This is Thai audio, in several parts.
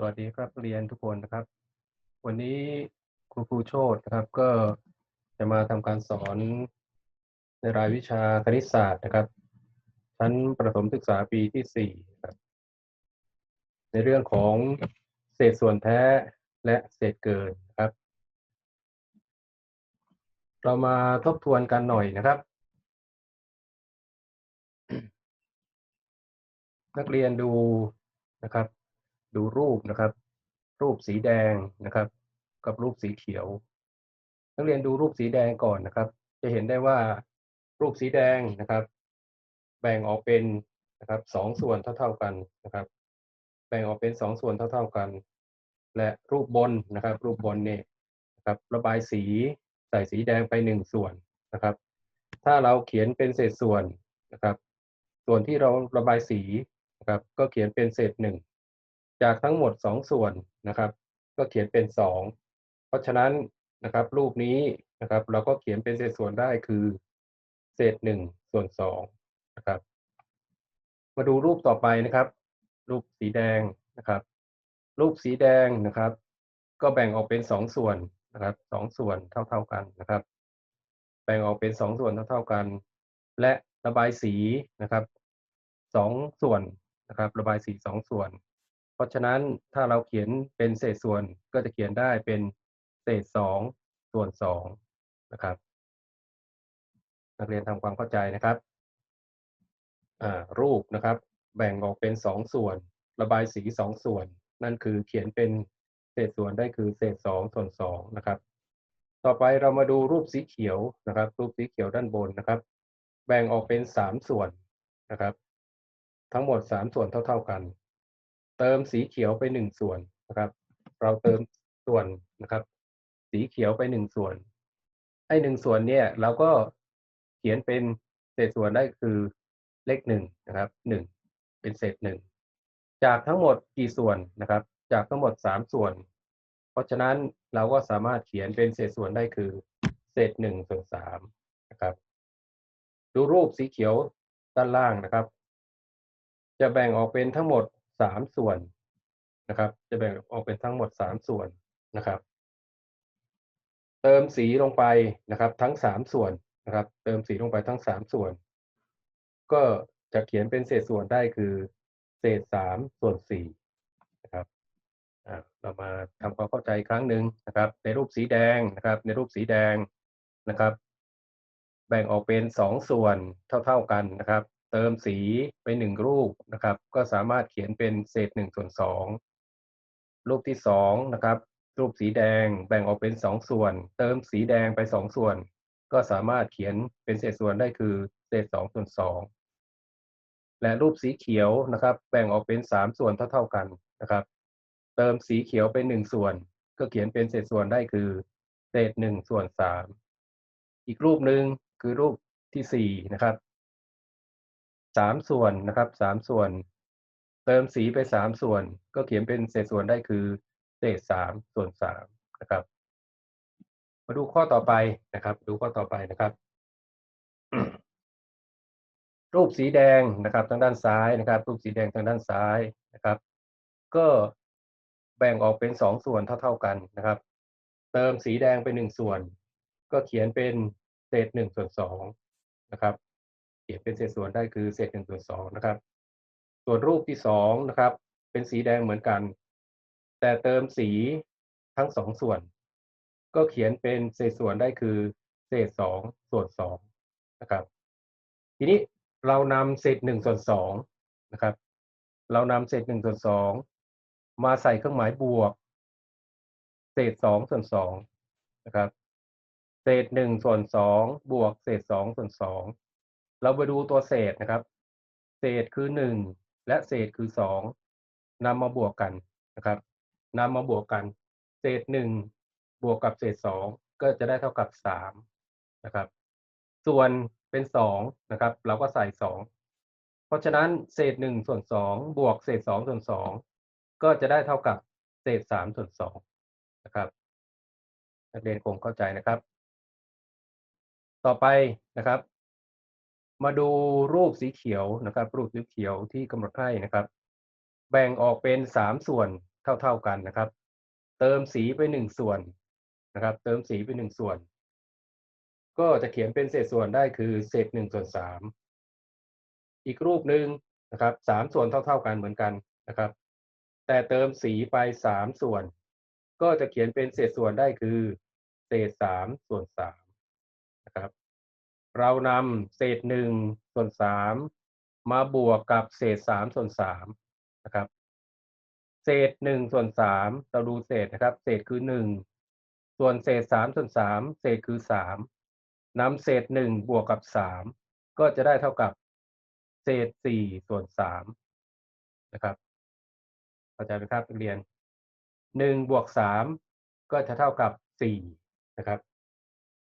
สวัสดีครับเรียนทุกคนนะครับ วันนี้คุณครูโชตนะครับ ก็จะมาทำการสอนในรายวิชาคณิตศาสตร์นะครับ ชั้นประถมศึกษาปีที่สี่ครับ ในเรื่องของเศษส่วนแท้และเศษเกินครับ เรามาทบทวนกันหน่อยนะครับ นักเรียนดูนะครับ ดูรูปนะครับ รูปสีแดงนะครับ กับรูปสีเขียว นักเรียนดูรูปสีแดงก่อนนะครับ จะเห็นได้ว่ารูปสีแดงนะครับ แบ่งออกเป็นนะครับสองส่วนเท่า ๆกันนะครับ แบ่งออกเป็นสองส่วนเท่า ๆกัน และรูปบนนะครับ รูปบนเนี่ยนะครับ ระบายสีใส่สีแดงไปหนึ่งส่วนนะครับ ถ้าเราเขียนเป็นเศษส่วนนะครับ ส่วนที่เราระบายสีนะครับ ก็เขียนเป็นเศษหนึ่ง จากทั้งหมดสองส่วนนะครับ ก็เขียนเป็นสองเพราะฉะนั้นนะครับ รูปนี้นะครับ เราก็เขียนเป็นเศษส่วนได้คือ เศษหนึ่งส่วนสองนะครับ มาดูรูปต่อไปนะครับ รูปสีแดงนะครับ รูปสีแดงนะครับ ก็แบ่งออกเป็นสองส่วนนะครับสองส่วนเท่า ๆกันนะครับ แบ่งออกเป็นสองส่วนเท่าๆกัน และระบายสีนะครับสองส่วนนะครับ ระบายสีสองส่วน เพราะฉะนั้นถ้าเราเขียนเป็นเศษส่วนก็จะเขียนได้เป็นเศษสองส่วนสองนะครับ นักเรียนทำความเข้าใจนะครับรูปนะครับ แบ่งออกเป็นสองส่วน ระบายสีสองส่วน นั่นคือเขียนเป็นเศษส่วนได้คือเศษสองส่วนสองนะครับ ต่อไปเรามาดูรูปสีเขียวนะครับ รูปสีเขียวด้านบนนะครับ แบ่งออกเป็นสามส่วนนะครับ ทั้งหมดสามส่วนเท่า ๆกัน เติมสีเขียวไปหนึ่งส่วนนะครับ เราเติมส่วนนะครับ สีเขียวไปหนึ่งส่วนไอ้หนึ่งส่วนเนี่ย เราก็เขียนเป็นเศษส่วนได้คือเลขหนึ่งนะครับหนึ่งเป็นเศษหนึ่งจากทั้งหมดกี่ส่วนนะครับ จากทั้งหมดสามส่วน เพราะฉะนั้นเราก็สามารถเขียนเป็นเศษส่วนได้คือเศษหนึ่งส่วนสามนะครับ ดูรูปสีเขียวด้านล่างนะครับ จะแบ่งออกเป็นทั้งหมด สามส่วนนะครับ จะแบ่งออกเป็นทั้งหมดสามส่วนนะครับ เติมสีลงไปนะครับ ทั้งสามส่วนนะครับ เติมสีลงไปทั้งสามส่วน ก็จะเขียนเป็นเศษส่วนได้คือเศษสามส่วนสี่นะครับเรามาทำความเข้าใจอีกครั้งหนึ่งนะครับ ในรูปสีแดงนะครับ ในรูปสีแดงนะครับ แบ่งออกเป็นสองส่วนเท่า ๆกันนะครับ เติมสีไปหนึ่งรูปนะครับ ก็สามารถเขียนเป็นเศษหนึ่งส่วนสองรูปที่สองนะครับ รูปสีแดงแบ่งออกเป็นสองส่วน เติมสีแดงไปสองส่วน ก็สามารถเขียนเป็นเศษส่วนได้คือเศษสองส่วนสองและรูปสีเขียวนะครับ แบ่งออกเป็นสามส่วนเท่า ๆกันนะครับ เติมสีเขียวไปหนึ่งส่วน ก็เขียนเป็นเศษส่วนได้คือเศษหนึ่งส่วนสามอีกรูปหนึ่งคือรูปที่สี่นะครับ สามส่วนนะครับสามส่วน เติมสีไปสามส่วน ก็เขียนเป็นเศษส่วนได้คือเศษสามส่วนสามนะครับ มาดูข้อต่อไปนะครับ ดูข้อต่อไปนะครับ รูปสีแดงนะครับ ทางด้านซ้ายนะครับ รูปสีแดงทางด้านซ้ายนะครับ ก็แบ่งออกเป็นสองส่วนเท่า ๆกันนะครับ เติมสีแดงไปหนึ่งส่วน ก็เขียนเป็นเศษหนึ่งส่วนสองนะครับ เขียนเป็นเศษส่วนได้คือเศษหนึ่งส่วนสองนะครับ ส่วนรูปที่สองนะครับ เป็นสีแดงเหมือนกัน แต่เติมสีทั้งสองส่วน ก็เขียนเป็นเศษส่วนได้คือเศษสองส่วนสองนะครับ ทีนี้เรานำเศษหนึ่งส่วนสองนะครับ เรานำเศษหนึ่งส่วนสองมาใส่เครื่องหมายบวก เศษสองส่วนสองนะครับ เศษหนึ่งส่วนสองบวกเศษสองส่วนสอง เราไปดูตัวเศษนะครับ เศษคือหนึ่งและเศษคือสองนำมาบวกกันนะครับนำมาบวกกัน เศษหนึ่งบวกกับเศษสองก็จะได้เท่ากับสามนะครับ ส่วนเป็นสองนะครับ เราก็ใส่สองเพราะฉะนั้นเศษหนึ่งส่วนสองบวกเศษสองส่วนสองก็จะได้เท่ากับเศษสามส่วนสองนะครับนักเรียนคงเข้าใจนะครับ ต่อไปนะครับ มาดูรูปสีเขียวนะครับ รูปสีเขียวที่กำหนดให้นะครับ แบ่งออกเป็นสามส่วนเท่า ๆกันนะครับ เติมสีไปหนึ่งส่วนนะครับ เติมสีไปหนึ่งส่วน ก็จะเขียนเป็นเศษส่วนได้คือเศษหนึ่งส่วนสามอีกรูปหนึ่งนะครับสามส่วนเท่า ๆกันเหมือนกันนะครับ แต่เติมสีไปสามส่วน ก็จะเขียนเป็นเศษส่วนได้คือ เศษสามส่วนสามนะครับ เรานำเศษหนึ่งส่วนสามมาบวกกับเศษสามส่วนสามนะครับ เศษหนึ่งส่วนสามเราดูเศษนะครับ เศษคือหนึ่งส่วนเศษสามส่วนสามเศษคือสามนำเศษหนึ่งบวกกับสามก็จะได้เท่ากับเศษสี่ส่วนสามนะครับเข้าใจไหมครับนักเรียนหนึ่งบวกสามก็จะเท่ากับสี่นะครับ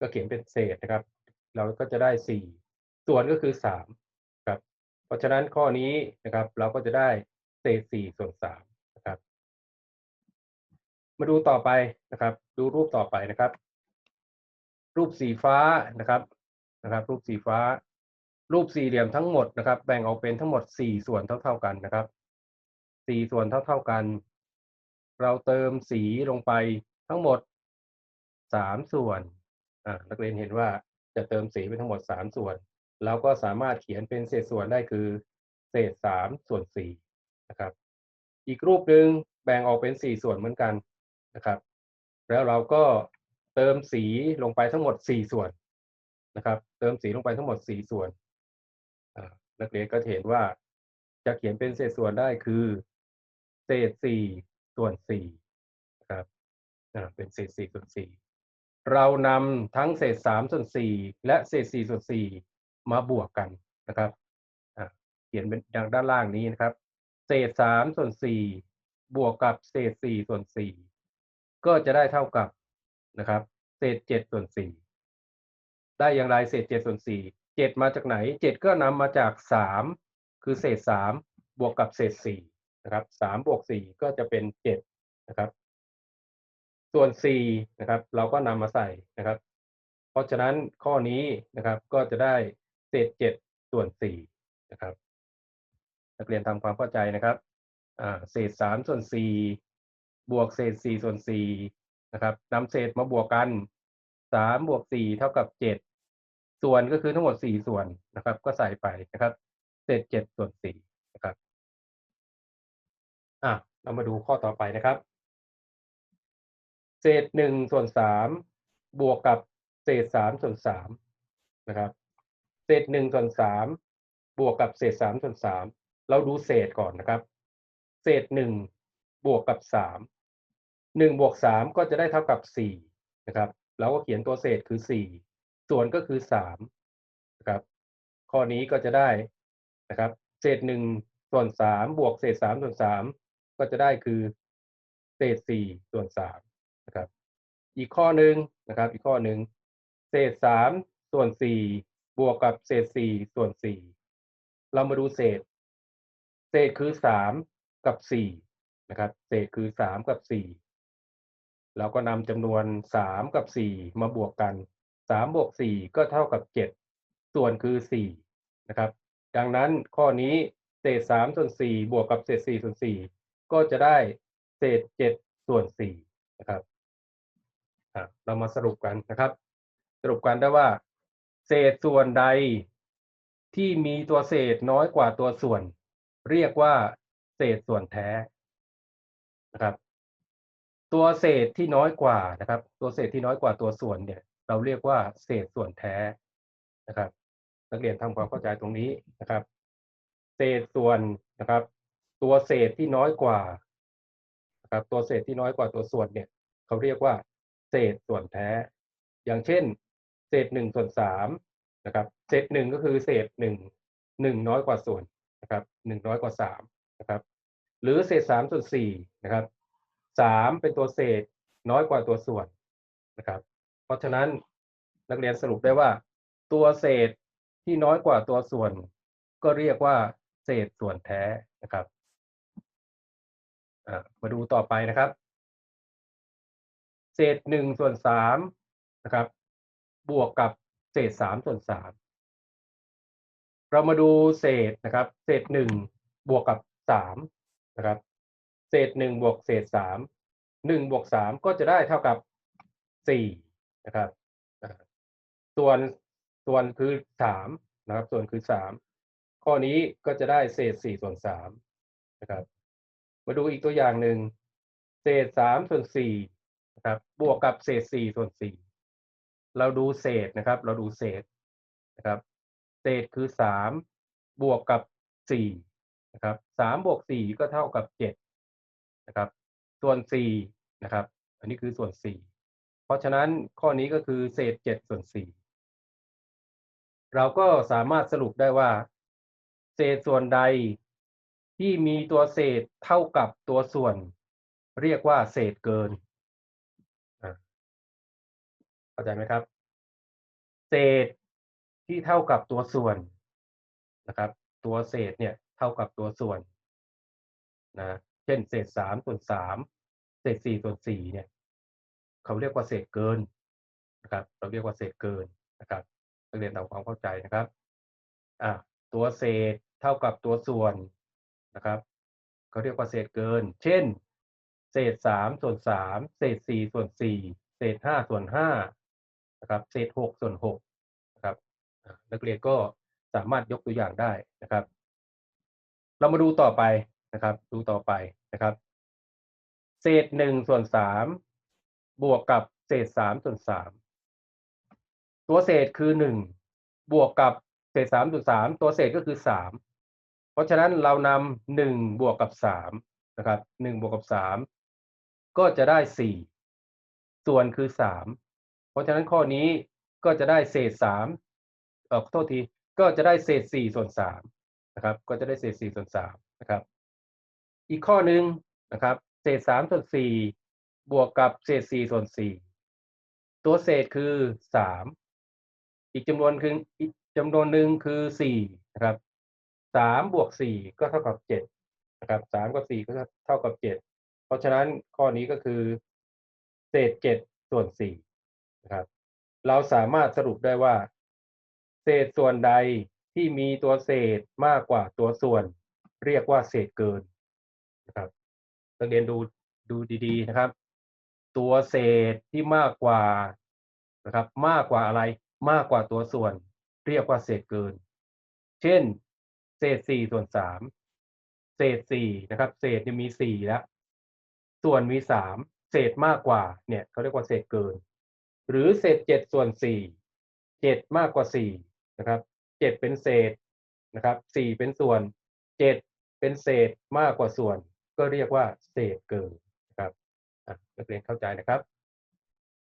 ก็เขียนเป็นเศษนะครับ เราก็จะได้สี่ส่วนก็คือสามครับ เพราะฉะนั้นข้อนี้นะครับ เราก็จะได้เศษสี่ส่วนสามนะครับ มาดูต่อไปนะครับ ดูรูปต่อไปนะครับ รูปสีฟ้านะครับนะครับ รูปสีฟ้า รูปสี่เหลี่ยมทั้งหมดนะครับ แบ่งออกเป็นทั้งหมดสี่ส่วนเท่า ๆกันนะครับสี่ส่วนเท่า ๆกัน เราเติมสีลงไปทั้งหมดสามส่วนอ่านักเรียนเห็นว่า จะเติมสีไปทั้งหมดสามส่วน เราก็สามารถเขียนเป็นเศษส่วนได้คือ เศษสามส่วนสี่นะครับ อีกรูปหนึ่งแบ่งออกเป็นสี่ส่วนเหมือนกันนะครับ แล้วเราก็เติมสีลงไปทั้งหมดสี่ส่วนนะครับ เติมสีลงไปทั้งหมดสี่ส่วนนักเรียนก็เห็นว่าจะเขียนเป็นเศษส่วนได้คือ เศษสี่ส่วนสี่นะครับเป็นเศษสี่ส่วนสี่ เรานำทั้งเศษสามส่วนสี่และเศษสี่ส่วนสี่มาบวกกันนะครับเขียนเป็นดังด้านล่างนี้นะครับ เศษสามส่วนสี่บวกกับเศษสี่ส่วนสี่ก็จะได้เท่ากับนะครับ เศษเจ็ดส่วนสี่ได้อย่างไรเศษเจ็ดส่วนสี่เจ็ดมาจากไหนเจ็ดก็นำมาจากสามคือเศษสามบวกกับเศษสี่นะครับสามบวกสี่ก็จะเป็นเจ็ดนะครับ ส่วนสี่นะครับเราก็นำมาใส่นะครับ เพราะฉะนั้นข้อนี้นะครับก็จะได้เศษเจ็ดส่วนสี่นะครับ นักเรียนทำความเข้าใจนะครับเศษสามส่วนสี่บวกเศษสี่ส่วนสี่นะครับนำเศษมาบวกกันสามบวกสี่เท่ากับเจ็ดส่วนก็คือทั้งหมดสี่ส่วนนะครับ ก็ใส่ไปนะครับ เศษเจ็ดส่วนสี่นะครับอะเรามาดูข้อต่อไปนะครับ เศษหนึ่งส่วนสามบวกกับเศษสามส่วนสามนะครับ เศษหนึ่งส่วนสามบวกกับเศษสามส่วนสามเราดูเศษก่อนนะครับ เศษหนึ่งบวกกับสามหนึ่งบวกสามก็จะได้เท่ากับสี่นะครับ เราก็เขียนตัวเศษคือสี่ส่วนก็คือสามนะครับ ข้อนี้ก็จะได้นะครับ เศษหนึ่งส่วนสามบวกเศษสามส่วนสามก็จะได้คือ เศษสี่ส่วนสาม อีกข้อหนึ่งนะครับ อีกข้อหนึ่งเศษสามส่วนสี่บวกกับเศษสี่ส่วนสี่เรามาดูเศษ เศษคือสามกับสี่นะครับ เศษคือสามกับสี่เราก็นำจำนวนสามกับสี่มาบวกกันสามบวกสี่ก็เท่ากับเจ็ดส่วนคือสี่นะครับ ดังนั้นข้อนี้เศษสามส่วนสี่บวกกับเศษสี่ส่วนสี่ก็จะได้เศษเจ็ดส่วนสี่นะครับ เรามาสรุปกันนะครับ สรุปกันได้ว่า เศษส่วนใดที่มีตัวเศษน้อยกว่าตัวส่วน เรียกว่า เศษส่วนแท้นะครับ ตัวเศษที่น้อยกว่านะครับ ตัวเศษที่น้อยกว่าตัวส่วนเนี่ย เราเรียกว่า เศษส่วนแท้นะครับ นักเรียนทำความเข้าใจตรงนี้นะครับ เศษส่วนนะครับ ตัวเศษที่น้อยกว่านะครับ ตัวเศษที่น้อยกว่าตัวส่วนเนี่ย เขาเรียกว่า เศษส่วนแท้ อย่างเช่น เศษหนึ่งส่วนสามนะครับ เศษหนึ่งก็คือเศษหนึ่งหนึ่งน้อยกว่าส่วนนะครับหนึ่งน้อยกว่าสามนะครับหรือเศษสามส่วนสี่นะครับสามเป็นตัวเศษน้อยกว่าตัวส่วนนะครับ เพราะฉะนั้นนักเรียนสรุปได้ว่า ตัวเศษที่น้อยกว่าตัวส่วน ก็เรียกว่า เศษส่วนแท้นะครับมาดูต่อไปนะครับ ศษหนึ่งส่วนสามนะครับ บวกกับเศษสามส่วนสามเรามาดูเศษนะครับ เศษหนึ่งบวกกับสามนะครับ เศษหนึ่งบวกเศษสามหนึ่งบวกสามก็จะได้เท่ากับสี่นะครับส่วนส่วนคือสามนะครับ ส่วนคือสามข้อนี้ก็จะได้เศษสี่ส่วนสามนะครับ มาดูอีกตัวอย่างหนึ่งเศษสามส่วนสี่ นะครับ บวกกับเศษสี่ส่วนสี่เราดูเศษนะครับ เราดูเศษนะครับ เศษคือสามบวกกับสี่นะครับสามบวกสี่ก็เท่ากับเจ็ดนะครับ ส่วนสี่นะครับ อันนี้คือส่วนสี่เพราะฉะนั้นข้อนี้ก็คือเศษเจ็ดส่วนสี่เราก็สามารถสรุปได้ว่า เศษส่วนใดที่มีตัวเศษเท่ากับตัวส่วน เรียกว่าเศษเกินอะ เข้าใจไหมครับ เศษที่เท่ากับตัวส่วนนะครับ ตัวเศษเนี่ยเท่ากับตัวส่วนนะเช่น เศษสามส่วนสามเศษสี่ส่วนสี่เนี่ยเขาเรียกว่าเศษเกินนะครับ เราเรียกว่าเศษเกินนะครับนักเรียนทำความเข้าใจนะครับอะตัวเศษเท่ากับตัวส่วนนะครับเขาเรียกว่าเศษเกิน เช่น เศษสามส่วนสามเศษสี่ส่วนสี่เศษห้าส่วนห้า นะครับเศษหกส่วนหกนะครับนักเรียนก็สามารถยกตัวอย่างได้นะครับ เรามาดูต่อไปนะครับ ดูต่อไปนะครับ เศษหนึ่งส่วนสามบวกกับเศษสามส่วนสามตัวเศษคือหนึ่งบวกกับเศษสามส่วนสามตัวเศษก็คือสามเพราะฉะนั้นเรานำหนึ่งบวกกับสามนะครับหนึ่งบวกกับสามก็จะได้สี่ส่วนคือสาม เพราะฉะนั้นข้อนี้ก็จะได้เศษสามเออขอโทษทีก็จะได้เศษสี่ส่วนสามนะครับ ก็จะได้เศษสี่ส่วนสามนะครับ อีกข้อหนึ่งนะครับ เศษสามส่วนสี่บวกกับเศษสี่ส่วนสี่ตัวเศษคือสามอีกจำนวนคืออีกจำนวนหนึ่งคือสี่นะครับสามบวกสี่ก็เท่ากับเจ็ดนะครับสามกับสี่ก็เท่ากับเจ็ดเพราะฉะนั้นข้อนี้ก็คือ เศษเจ็ดส่วนสี่ นะครับ เราสามารถสรุปได้ว่า เศษส่วนใดที่มีตัวเศษมากกว่าตัวส่วน เรียกว่าเศษเกินนะครับนักเรียนดูดูดีๆนะครับ ตัวเศษที่มากกว่านะครับ มากกว่าอะไรมากกว่าตัวส่วน เรียกว่าเศษเกิน เช่น เศษสี่ส่วนสามเศษสี่นะครับ เศษจะมีสี่แล้ว ส่วนมีสามเศษมากกว่าเนี่ยเขาเรียกว่าเศษเกิน หรือเศษเจ็ดส่วนสี่เจ็ดมากกว่าสี่นะครับเจ็ดเป็นเศษนะครับสี่เป็นส่วนเจ็ดเป็นเศษมากกว่าส่วน ก็เรียกว่าเศษเกินนะครับนักเรียนเข้าใจนะครับ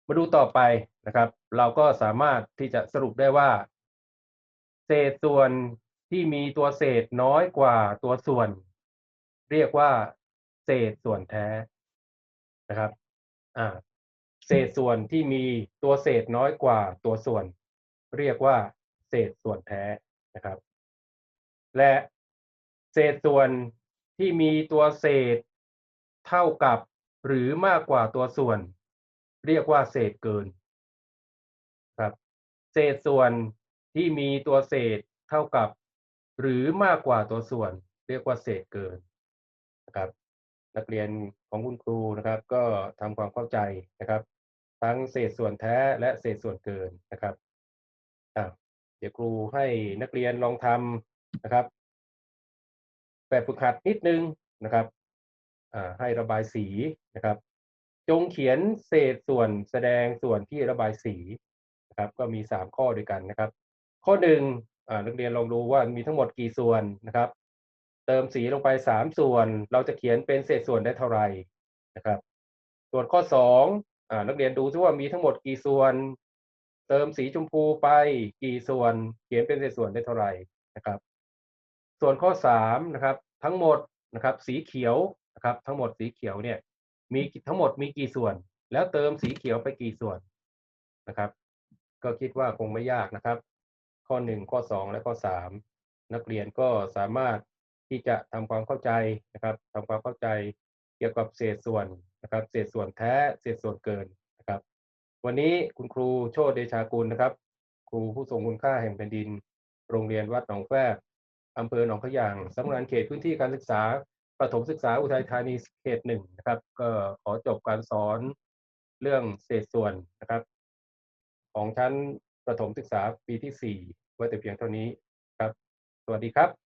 มาดูต่อไปนะครับ เราก็สามารถที่จะสรุปได้ว่า เศษส่วนที่มีตัวเศษน้อยกว่าตัวส่วน เรียกว่า เศษส่วนแท้นะครับอ่า เศษส่วนที่มีตัวเศษน้อยกว่าตัวส่วน เรียกว่า เศษส่วนแท้นะครับ และเศษส่วนที่มีตัวเศษเท่ากับหรือมากกว่าตัวส่วน เรียกว่า เศษเกินครับเศษส่วนที่มีตัวเศษเท่ากับ หรือมากกว่าตัวส่วน เรียกว่าเศษเกินนะครับ นักเรียนของคุณครูนะครับ ก็ทำความเข้าใจนะครับ ทั้งเศษส่วนแท้และเศษส่วนเกินนะครับเดี๋ยวครูให้นักเรียนลองทำนะครับแบบฝึกหัดนิดนึงนะครับให้ระบายสีนะครับ จงเขียนเศษส่วนแสดงส่วนที่ระบายสีนะครับ ก็มีสามข้อด้วยกันนะครับ ข้อหนึ่งนักเรียนลองดูว่ามีทั้งหมดกี่ส่วนนะครับ เติมสีลงไปสามส่วน เราจะเขียนเป็นเศษส่วนได้เท่าไหร่นะครับ ส่วนข้อสอง นักเรียนดูซิว่ามีทั้งหมดกี่ส่วน เติมสีชมพูไปกี่ส่วน เขียนเป็นเศษส่วนได้เท่าไหร่นะครับ ส่วนข้อสามนะครับทั้งหมดนะครับสีเขียวนะครับทั้งหมดสีเขียวเนี่ยมีทั้งหมดมีกี่ส่วน แล้วเติมสีเขียวไปกี่ส่วนนะครับ ก็คิดว่าคงไม่ยากนะครับ ข้อหนึ่งข้อสองและข้อสามนักเรียนก็สามารถที่จะทำความเข้าใจนะครับทำความเข้าใจ เกี่ยวกับเศษส่วนนะครับเศษส่วนแท้เศษส่วนเกินนะครับ วันนี้คุณครูโชติเดชากุลนะครับ ครูผู้ทรงคุณค่าแห่งแผ่นดิน โรงเรียนวัดหนองแฝกอำเภอหนองขยางสำนักงานเขตพื้นที่การศึกษาประถมศึกษาอุทัยธานีเขตหนึ่งนะครับ ก็ขอจบการสอนเรื่องเศษส่วนนะครับ ของชั้นประถมศึกษาปีที่สี่ไว้แต่เพียงเท่านี้ครับ สวัสดีครับ